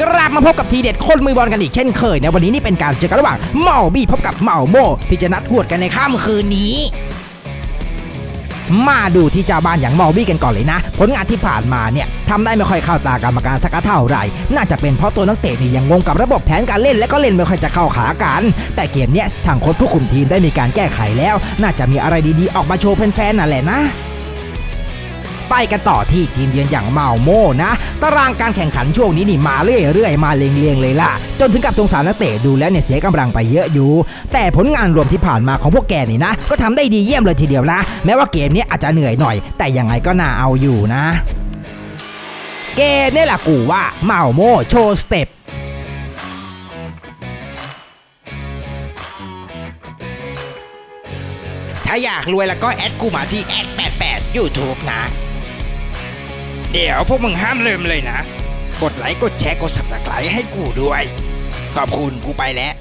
กลับมาพบกับทีเด็ดคนมือบอลกันอีกเช่นเคยนะวันนี้นี่เป็นการเจอกันระหว่างเมาบี้พบกับเมาโมที่จะนัดหวดกันในค่ำคืนนี้ มาดูที่เจ้าบ้านอย่างเมาบี้กันก่อนเลยนะ ผลงานที่ผ่านมาเนี่ยทำได้ไม่ค่อยเข้าตากรรมการสักเท่าไหร่ น่าจะเป็นเพราะตัวนักเตะนี่ยังงงกับระบบแผนการเล่นและก็เล่นไม่ค่อยจะเข้าขากัน แต่เกมเนี้ยทางโค้ชผู้คุมทีมได้มีการแก้ไขแล้ว น่าจะมีอะไรดีๆ ออกมาโชว์แฟนๆนั่นแหละนะ ไปกันต่อที่ทีมเยือนอย่างเมาโมนะ ตารางการแข่งขันช่วงนี้นี่มาเรื่อยๆมาเรียงๆเลยล่ะ จนถึงกับสงสารนักเตะดูแล้วเนี่ยเสียกำลังไปเยอะอยู่ แต่ผลงานรวมที่ผ่านมาของพวกแกนี่นะ ก็ทำได้ดีเยี่ยมเลยทีเดียวนะ แม้ว่าเกมนี้อาจจะเหนื่อยหน่อย แต่ยังไงก็น่าเอาอยู่นะ เกมนี่แหละกูว่าเมาโมโชว์สเต็ปถ้าอยากรวยแล้วก็แอดกูมาที่แอด88 YouTube นะ เดี๋ยวพวกมึงห้ามลืมเลยนะ กดไลค์กดแชร์กด subscribe ให้กูด้วย ขอบคุณกูไปแล้ว